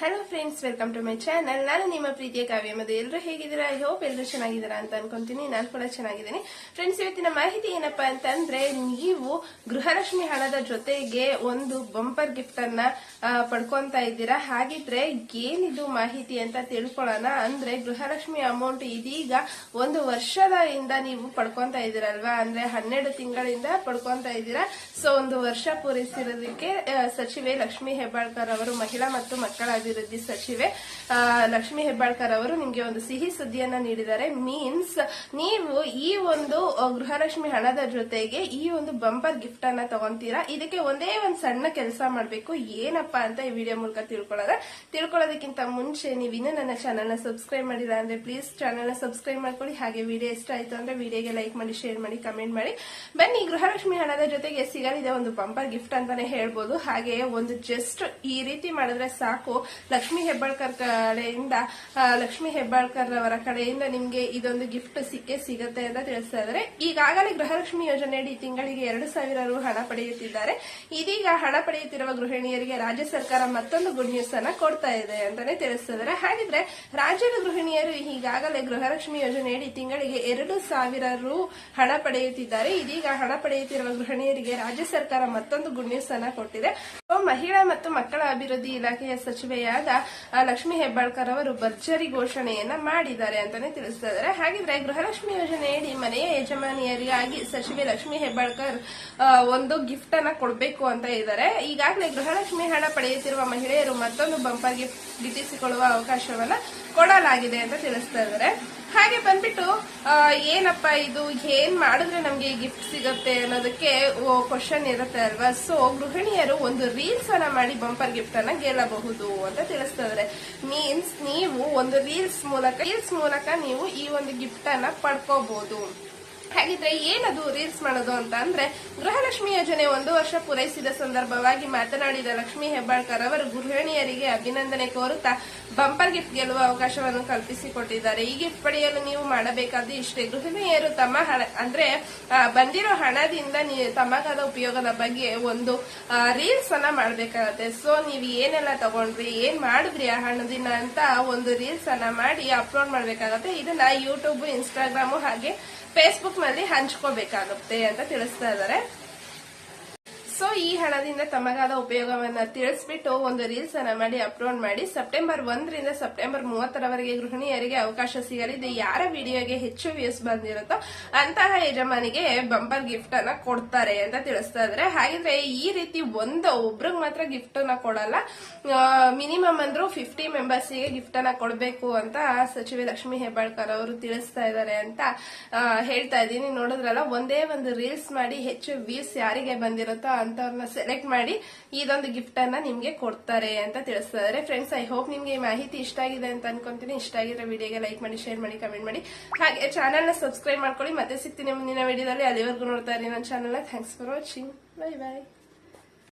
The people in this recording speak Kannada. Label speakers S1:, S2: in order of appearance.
S1: Hello friends welcome to my channel ನಾನು ನಿಮ್ಮ ಪ್ರೀತಿಯ ಕಾವ್ಯ ಮತ್ತು ಎಲ್ಲರೂ ಹೇಗಿದ್ದೀರಾ? ಐ ಹೋಪ್ ಎಲ್ಲರೂ ಚೆನ್ನಾಗಿದ್ದೀರಾ ಅಂತ ಅನ್ಕೊಂತೀನಿ. ನಾನು ಕೂಡ ಚೆನ್ನಾಗಿದ್ದೀನಿ. ಫ್ರೆಂಡ್ಸ್ ಇವತ್ತಿನ ಮಾಹಿತಿ ಏನಪ್ಪಾ ಅಂತಂದ್ರೆ, ನೀವು ಗೃಹಲಕ್ಷ್ಮಿ ಹಣದ ಜೊತೆಗೆ ಒಂದು ಬಂಪರ್ ಗಿಫ್ಟ್ ಅನ್ನ ಪಡ್ಕೊಂತ ಇದ್ದೀರಾ? ಹಾಗಿದ್ರೆ ಏನಿದು ಮಾಹಿತಿ ಅಂತ ತಿಳ್ಕೊಳ್ಳೋಣ. ಅಂದ್ರೆ ಗೃಹಲಕ್ಷ್ಮಿ ಅಮೌಂಟ್ ಇದೀಗ ಒಂದು ವರ್ಷದ ಇಂದ ನೀವು ಪಡ್ಕೊಂತ ಇದ್ದೀರಲ್ವಾ? ಅಂದ್ರೆ ಹನ್ನೆರಡು ತಿಂಗಳಿಂದ ಪಡ್ಕೊಂತ ಇದ್ದೀರಾ? ಸೊ ಒಂದು ವರ್ಷ ಪೂರೈಸಿರೋದಕ್ಕೆ ಸಚಿವೆ ಲಕ್ಷ್ಮಿ ಹೆಬ್ಬಾಳ್ಕರ್ ಅವರು ಮಹಿಳಾ ಮತ್ತು ಮಕ್ಕಳ ಅಭಿವೃದ್ಧಿ ಸಚಿವೆ ಲಕ್ಷ್ಮಿ ಹೆಬ್ಬಾಳ್ಕರ್ ಅವರು ನಿಮಗೆ ಒಂದು ಸಿಹಿ ಸುದ್ದಿಯನ್ನ ನೀಡಿದ್ದಾರೆ. ಮೀನ್ಸ್ ನೀವು ಈ ಒಂದು ಗೃಹಲಕ್ಷ್ಮಿ ಹಣದ ಜೊತೆಗೆ ಈ ಒಂದು ಬಂಪರ್ ಗಿಫ್ಟ್ ಅನ್ನ ತಗೊಂತೀರಾ? ಇದಕ್ಕೆ ಒಂದೇ ಒಂದು ಸಣ್ಣ ಕೆಲಸ ಮಾಡಬೇಕು. ಏನಪ್ಪಾ ಅಂತ ಈ ವಿಡಿಯೋ ಮೂಲಕ ತಿಳ್ಕೊಳ್ಳೋದ. ತಿಳ್ಕೊಳ್ಳೋದಕ್ಕಿಂತ ಮುಂಚೆ ನೀವು ಇನ್ನೂ ನನ್ನ ಚಾನಲ್ನ ಸಬ್ಸ್ಕ್ರೈಬ್ ಮಾಡಿಲ್ಲ ಅಂದ್ರೆ ಪ್ಲೀಸ್ ಚಾನಲ್ ಸಬ್ಸ್ಕ್ರೈಬ್ ಮಾಡ್ಕೊಳ್ಳಿ. ಹಾಗೆ ವಿಡಿಯೋ ಇಷ್ಟ ಆಯ್ತು ಅಂದ್ರೆ ವಿಡಿಯೋಗೆ ಲೈಕ್ ಮಾಡಿ ಶೇರ್ ಮಾಡಿ ಕಮೆಂಟ್ ಮಾಡಿ. ಬನ್ನಿ, ಗೃಹಲಕ್ಷ್ಮಿ ಹಣದ ಜೊತೆಗೆ ಸಿಗಲಿದೆ ಒಂದು ಬಂಪರ್ ಗಿಫ್ಟ್ ಅಂತಾನೆ ಹೇಳ್ಬೋದು. ಹಾಗೆ ಒಂದು ಜಸ್ಟ್ ಈ ರೀತಿ ಮಾಡಿದ್ರೆ ಸಾಕು. ಲಕ್ಷ್ಮಿ ಹೆಬ್ಬಾಳ್ಕರ್ ಕಡೆಯಿಂದ ಲಕ್ಷ್ಮಿ ಹೆಬ್ಬಾಳ್ಕರ್ ಅವರ ಕಡೆಯಿಂದ ನಿಮ್ಗೆ ಇದೊಂದು ಗಿಫ್ಟ್ ಸಿಕ್ಕೆ ಸಿಗುತ್ತೆ ಅಂತ ತಿಳಿಸ್ತಾ ಇದ್ದಾರೆ. ಈಗಾಗಲೇ ಗೃಹಲಕ್ಷ್ಮಿ ಯೋಜನೆಯಡಿ ತಿಂಗಳಿಗೆ ಎರಡು ಸಾವಿರ ರು ಹಣ ಪಡೆಯುತ್ತಿದ್ದಾರೆ. ಇದೀಗ ಹಣ ಪಡೆಯುತ್ತಿರುವ ಗೃಹಿಣಿಯರಿಗೆ ರಾಜ್ಯ ಸರ್ಕಾರ ಮತ್ತೊಂದು ಗುಡ್ ನ್ಯೂಸ್ ಅನ್ನ ಕೊಡ್ತಾ ಇದೆ ಅಂತಾನೆ ತಿಳಿಸ್ತಾ ಇದ್ದಾರೆ. ಹಾಗಿದ್ರೆ ರಾಜ್ಯದ ಗೃಹಿಣಿಯರು ಈಗಾಗಲೇ ಗೃಹಲಕ್ಷ್ಮಿ ಯೋಜನೆಯಡಿ ತಿಂಗಳಿಗೆ ಎರಡು ಸಾವಿರ ರು ಹಣ ಪಡೆಯುತ್ತಿದ್ದಾರೆ. ಇದೀಗ ಹಣ ಪಡೆಯುತ್ತಿರುವ ಗೃಹಿಣಿಯರಿಗೆ ರಾಜ್ಯ ಸರ್ಕಾರ ಮತ್ತೊಂದು ಗುಡ್ ನ್ಯೂಸ್ ಅನ್ನ ಕೊಟ್ಟಿದೆ. ಮಹಿಳಾ ಮತ್ತು ಮಕ್ಕಳ ಅಭಿವೃದ್ಧಿ ಇಲಾಖೆಯ ಸಚಿವೆಯಾದ ಆ, ಲಕ್ಷ್ಮಿ ಹೆಬ್ಬಾಳ್ಕರ್ ಅವರು ಭರ್ಜರಿ ಘೋಷಣೆಯನ್ನ ಮಾಡಿದ್ದಾರೆ ಅಂತಾನೆ ತಿಳಿಸ್ತಾ ಇದ್ದಾರೆ ಹಾಗಿದ್ರೆ ಗೃಹಲಕ್ಷ್ಮಿ ಯೋಜನೆಯಡಿ ಮನೆಯ ಯಜಮಾನಿಯರಿಗಾಗಿ ಸಚಿವೆ ಲಕ್ಷ್ಮಿ ಹೆಬ್ಬಾಳ್ಕರ್ ಒಂದು ಗಿಫ್ಟ್ ಅನ್ನ ಕೊಡಬೇಕು ಅಂತ ಇದ್ದಾರೆ ಈಗಾಗಲೇ ಗೃಹಲಕ್ಷ್ಮಿ ಹಣ ಪಡೆಯುತ್ತಿರುವ ಮಹಿಳೆಯರು ಮತ್ತೊಂದು ಬಂಪರ್ ಗಿಫ್ಟ್ ಗಿಟ್ಟಿಸಿಕೊಳ್ಳುವ ಅವಕಾಶವನ್ನ ಕೊಡಲಾಗಿದೆ ಅಂತ ತಿಳಿಸ್ತಾ ಇದ್ದಾರೆ ಹಾಗೆ ಬಂದ್ಬಿಟ್ಟು ಏನಪ್ಪ ಇದು? ಏನ್ ಮಾಡಿದ್ರೆ ನಮ್ಗೆ ಗಿಫ್ಟ್ ಸಿಗುತ್ತೆ ಅನ್ನೋದಕ್ಕೆ ಕ್ವಶನ್ ಇರುತ್ತೆ ಅಲ್ವಾ? ಸೊ ಗೃಹಿಣಿಯರು ಒಂದು ರೀಲ್ಸ್ ಅನ್ನ ಮಾಡಿ ಬಂಪರ್ ಗಿಫ್ಟ್ ಅನ್ನ ಗೆಲ್ಲಬಹುದು ಅಂತ ತಿಳಿಸ್ತಾ ಇದ್ದಾರೆ ಮೀನ್ಸ್ ನೀವು ಒಂದು ರೀಲ್ಸ್ ಮೂಲಕ ರೀಲ್ಸ್ ಮೂಲಕ ನೀವು ಈ ಒಂದು ಗಿಫ್ಟ್ ಅನ್ನ ಪಡ್ಕೋಬಹುದು ಹಾಗಿದ್ರೆ ಏನದು ರೀಲ್ಸ್ ಮಾಡೋದು ಅಂತ ಅಂದ್ರೆ ಗೃಹಲಕ್ಷ್ಮಿ ಯೋಜನೆ ಒಂದು ವರ್ಷ ಪೂರೈಸಿದ ಸಂದರ್ಭವಾಗಿ ಮಾತನಾಡಿದ ಲಕ್ಷ್ಮಿ ಹೆಬ್ಬಾಳ್ಕರ್ ಅವರು ಗೃಹಿಣಿಯರಿಗೆ ಅಭಿನಂದನೆ ಕೋರುತ್ತಾ ಬಂಪರ್ ಗಿಫ್ಟ್ ಗೆಲ್ಲುವ ಅವಕಾಶವನ್ನು ಕಲ್ಪಿಸಿಕೊಟ್ಟಿದ್ದಾರೆ. ಈ ಗಿಫ್ಟ್ ಪಡೆಯಲು ನೀವು ಮಾಡಬೇಕಾದ್ದು ಇಷ್ಟೇ. ಗೃಹಿಣಿಯರು ತಮ್ಮ ಹಣ ಅಂದ್ರೆ ಬಂದಿರೋ ಹಣದಿಂದ ತಮಗಾದ ಉಪಯೋಗದ ಬಗ್ಗೆ ಒಂದು ರೀಲ್ಸ್ ಅನ್ನ ಮಾಡಬೇಕಾಗುತ್ತೆ. ಸೊ ನೀವು ಏನೆಲ್ಲ ತಗೊಂಡ್ರಿ, ಏನ್ ಮಾಡಿದ್ರಿ ಆ ಹಣದಿಂದ ಅಂತ ಒಂದು ರೀಲ್ಸ್ ಅನ್ನ ಮಾಡಿ ಅಪ್ಲೋಡ್ ಮಾಡಬೇಕಾಗತ್ತೆ. ಇದನ್ನ ಯೂಟ್ಯೂಬ್ ಇನ್ಸ್ಟಾಗ್ರಾಮು ಹಾಗೆ ಫೇಸ್ಬುಕ್ ನಲ್ಲಿ ಹಂಚ್ಕೋಬೇಕಾಗುತ್ತೆ ಅಂತ ತಿಳಿಸ್ತಾ ಇದ್ದಾರೆ ಸೊ ಈ ಹಣದಿಂದ ತಮಗಾದ ಉಪಯೋಗವನ್ನ ತಿಳಿಸ್ಬಿಟ್ಟು ಒಂದು ರೀಲ್ಸ್ ಅನ್ನ ಮಾಡಿ ಅಪ್ಲೋಡ್ ಮಾಡಿ ಸೆಪ್ಟೆಂಬರ್ ಒಂದರಿಂದ ಸೆಪ್ಟೆಂಬರ್ ಮೂವತ್ತರವರೆಗೆ ಗೃಹಿಣಿಯರಿಗೆ ಅವಕಾಶ ಸಿಗಲಿದೆ. ಯಾರ ವಿಡಿಯೋಗೆ ಹೆಚ್ಚು ವ್ಯೂಸ್ ಬಂದಿರುತ್ತೋ ಅಂತಹ ಯಜಮಾನಿಗೆ ಬಂಪರ್ ಗಿಫ್ಟ್ ಅನ್ನ ಕೊಡ್ತಾರೆ ಅಂತ ತಿಳಿಸ್ತಾ ಇದ್ರೆ. ಹಾಗಿದ್ರೆ ಈ ರೀತಿ ಒಂದು ಒಬ್ರಿಗೆ ಮಾತ್ರ ಗಿಫ್ಟ್ ಅನ್ನ ಕೊಡಲ್ಲ. ಮಿನಿಮಮ್ ಅಂದ್ರು ಫಿಫ್ಟಿ ಮೆಂಬರ್ಸ್ಗೆ ಗಿಫ್ಟ್ ಅನ್ನ ಕೊಡಬೇಕು ಅಂತ ಸಚಿವೆ ಲಕ್ಷ್ಮಿ ಹೆಬ್ಬಾಳ್ಕರ್ ಅವರು ತಿಳಿಸ್ತಾ ಇದ್ದಾರೆ ಅಂತ ಹೇಳ್ತಾ ಇದ್ದೀನಿ. ನೋಡಿದ್ರಲ್ಲ, ಒಂದೇ ಒಂದು ರೀಲ್ಸ್ ಮಾಡಿ ಹೆಚ್ಚು ವ್ಯೂಸ್ ಯಾರಿಗೆ ಬಂದಿರುತ್ತೋ ಅಂತವ್ರನ್ನ ಸೆಲೆಕ್ಟ್ ಮಾಡಿ ಇದೊಂದು ಗಿಫ್ಟ್ ಅನ್ನ ನಿಮ್ಗೆ ಕೊಡ್ತಾರೆ ಅಂತ ತಿಳಿಸ್ತಾರೆ. ಫ್ರೆಂಡ್ಸ್ ಐ ಹೋಪ್ ನಿಮ್ಗೆ ಈ ಮಾಹಿತಿ ಇಷ್ಟ ಆಗಿದೆ ಅಂತ ಅನ್ಕೊಂತೀನಿ. ಇಷ್ಟ ಆಗಿದ್ರೆ ವಿಡಿಯೋಗೆ ಲೈಕ್ ಮಾಡಿ ಶೇರ್ ಮಾಡಿ ಕಮೆಂಟ್ ಮಾಡಿ. ಹಾಗೆ ಚಾನಲ್ನ ಸಬ್ಸ್ಕ್ರೈಬ್ ಮಾಡ್ಕೊಳ್ಳಿ. ಮತ್ತೆ ಸಿಗ್ತೀನಿ ಮುಂದಿನ ವಿಡಿಯೋದಲ್ಲಿ. ಅಲ್ಲಿವರೆಗೂ ನೋಡ್ತಾ ಇರಿ ನನ್ನ channel thanks for watching bye bye